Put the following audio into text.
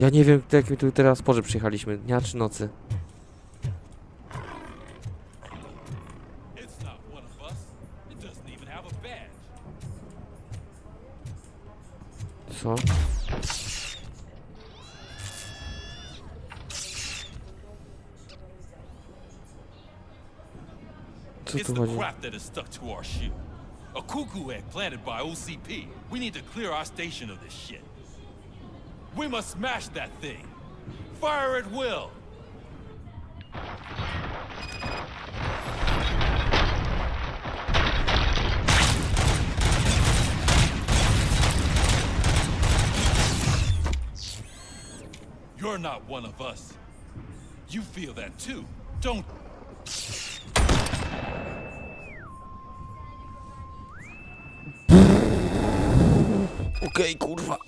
Ja nie wiem, jakim tu teraz porze przyjechaliśmy, dnia czy nocy. Co? Co It's tu the chodzi? crap that is stuck to our shoe. A cuckoo egg planted by OCP. We need to clear our station of this shit. We must smash that thing. Fire at will. You're not one of us. You feel that too, don't Okej, kurwa.